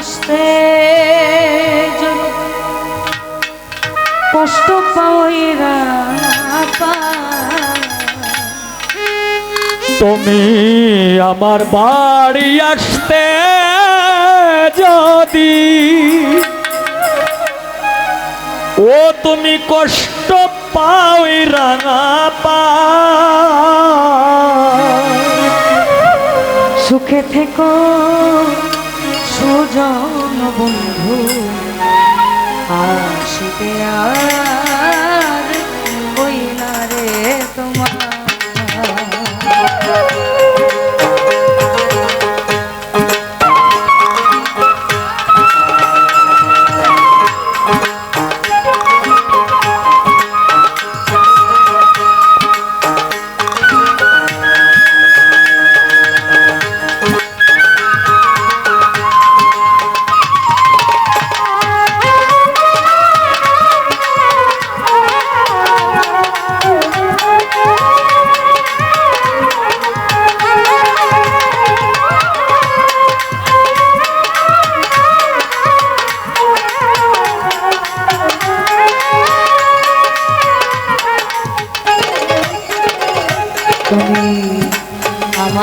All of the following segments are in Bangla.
আসতে কষ্ট পাওয়াইরা তুমি আমার বাড়ি আসতে যদি ও তুমি কষ্ট পাও রাঙা পা সুখে থেকো। সুজন বন্ধু আসিতে আর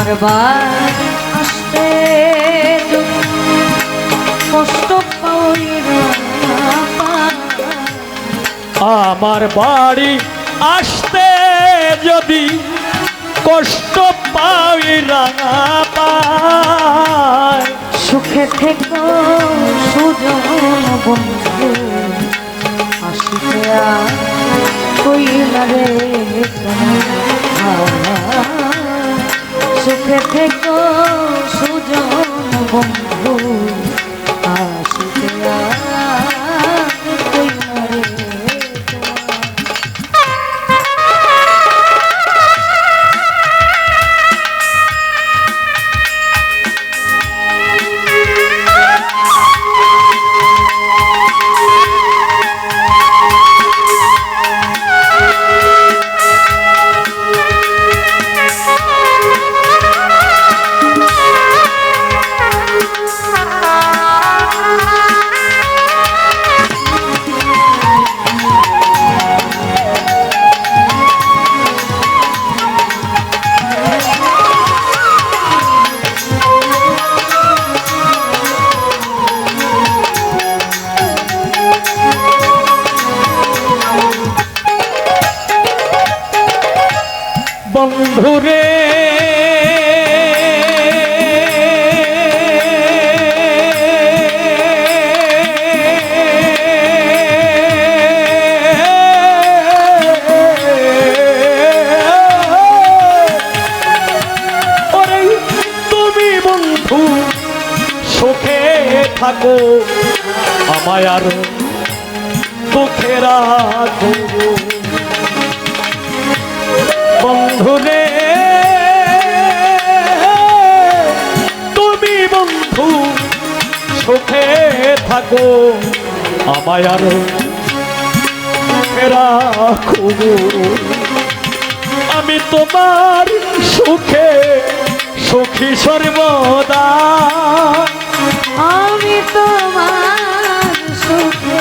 আমার বার আসতে কষ্ট আমার বাড়ি আসতে যদি কষ্ট পাই রাঙা পায় দুঃখে রাখো বন্ধুরে তুমি বন্ধু, সুখে থাকো, আমায় আর রাখো। আমি তোমার সুখে, সুখী সর্বদা। আমি তোমার সুখে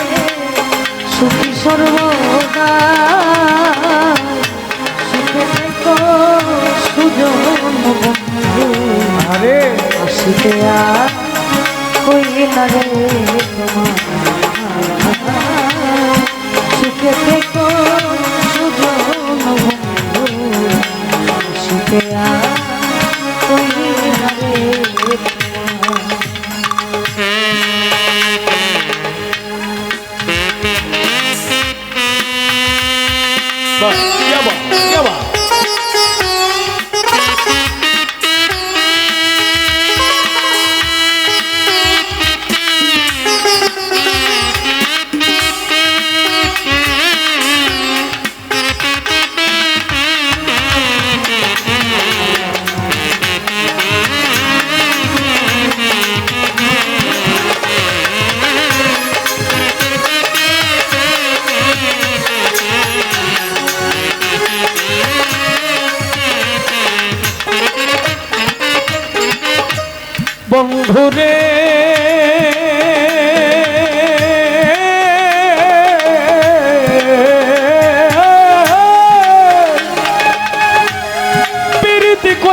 সুখী সর্বদা। সুখে থেকো সুজন বন্ধু। আরে। আসিতে আর কইলা রে তোমার। Yabba, yabba.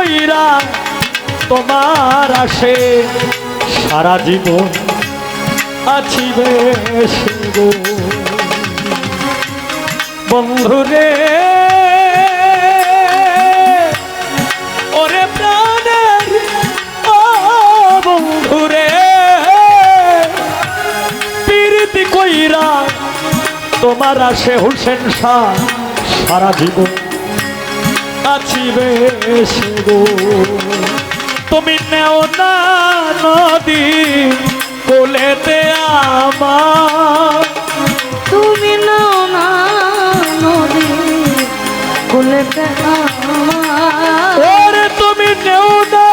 ইয়া তোমার আসে সারা জীবন আছি বেশ গো। বন্ধুরে ওরে প্রাণের ও বন্ধুরে প্রীতি কইরা তোমার আসে হুসেন শাহ সারা জীবন আছি বেশ গো। তুমি নেও না নদী কোলেতে আমার। তুমি নাও না নদী কুলেতে আমার। তুমি নেও না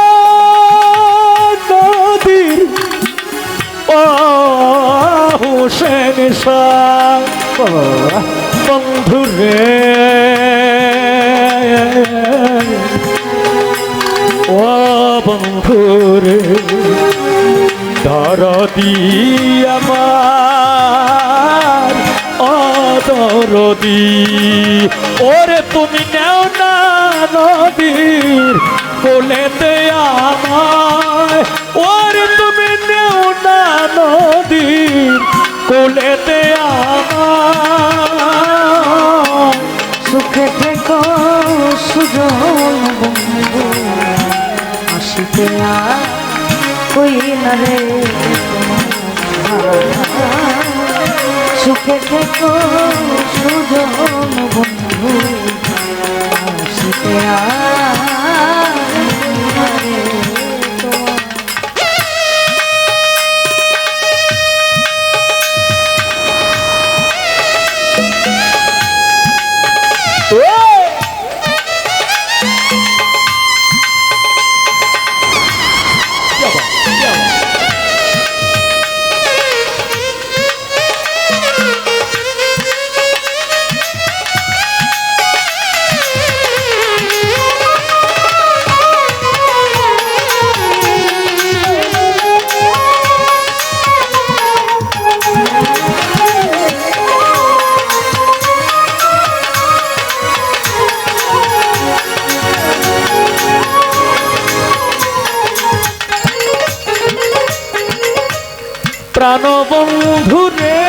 নদীর ও হুসেন বন্ধুরে। বন্ধুরে দরদি আমার ও দরদি ওরে তুমি নেও না নদীর কোলেতে আমায় রে সুখে থেকো সুজন বন্ধু আসিতে আর প্রাণবন্ধু রে।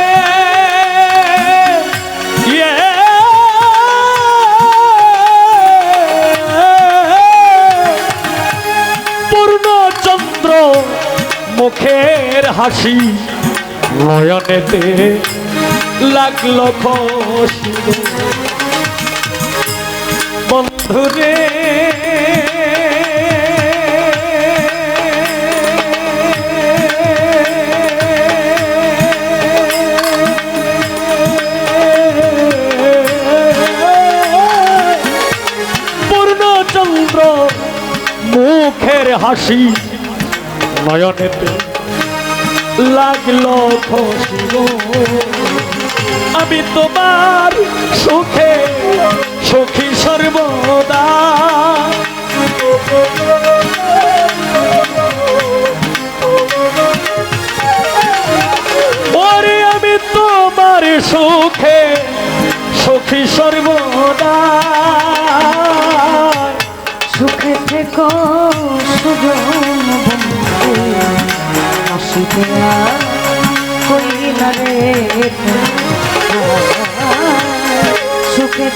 পূর্ণচন্দ্র মুখের হাসি নয়নেতে লাগল খুশি বন্ধুরে। পূর্ণচন্দ্র হাসি নয়নেতে লাগল খুশি আমি তোমার সুখী সুখে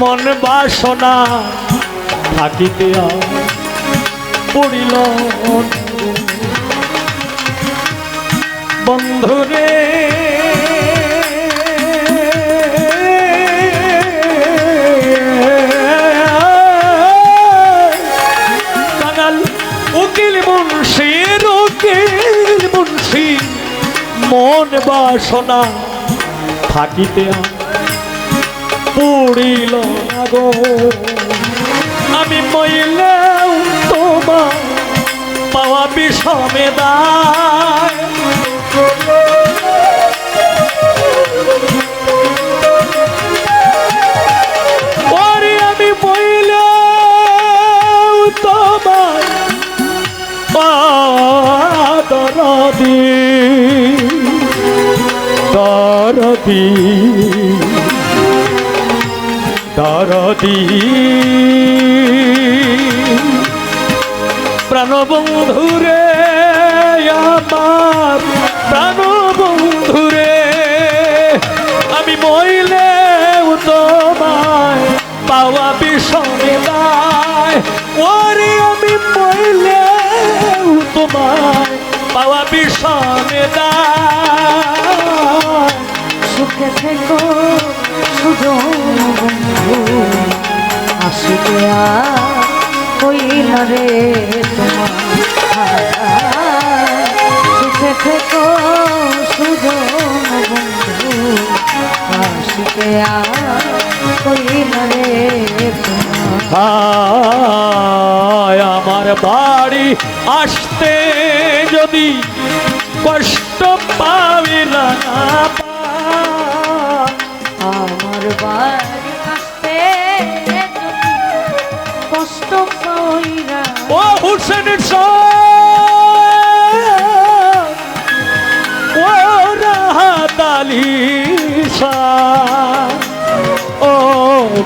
মন বাসনা থাকিতে পড়িল বন্ধুরে কাঙাল উকিল মুন্সির উকিল মুন্সি মন বাসনা থাকিতে আর পুড়িল গো। আমি মইলেও তোমার পাওয়া বিষমে দায়। আমি মইলেও তোমার পাদরদি দরদি দরদি। প্রাণবন্ধুরে আমার, প্রাণবন্ধুরে, আমি মইলে তোমায় পাওয়া বিষমে দায়। ওরে আমি মইলে তোমায় পাওয়া বিষমে দায়। সুখে থেকো সুজন বন্ধু। আসিতে কইল রে তোমার সুখে থেকো সুজন বন্ধু। আসিতে কইল রে তোমার আমার বাড়ি আসতে যদি কষ্ট পাবি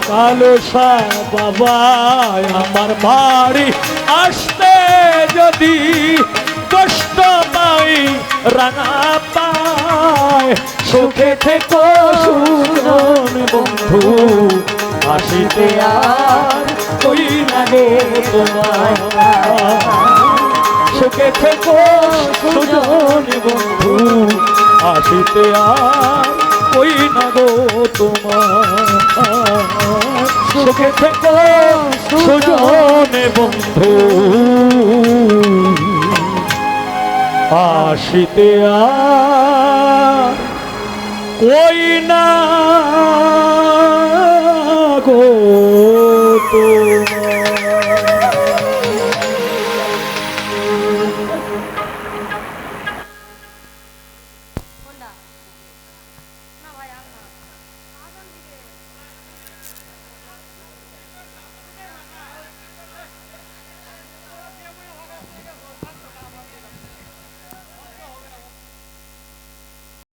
কালো বাবা আমার বাড়ি আসতে যদি কষ্ট পাই, রাঙা পায়। সুখে থেকো, সুজন বন্ধু আসিতে আর কই না গো তোমার সুখে থেকো, সুজন বন্ধু, আসিতে আর কই না গো তোমার? সুখে থেকো, সুজন বন্ধু, আসিতে আর কই না গো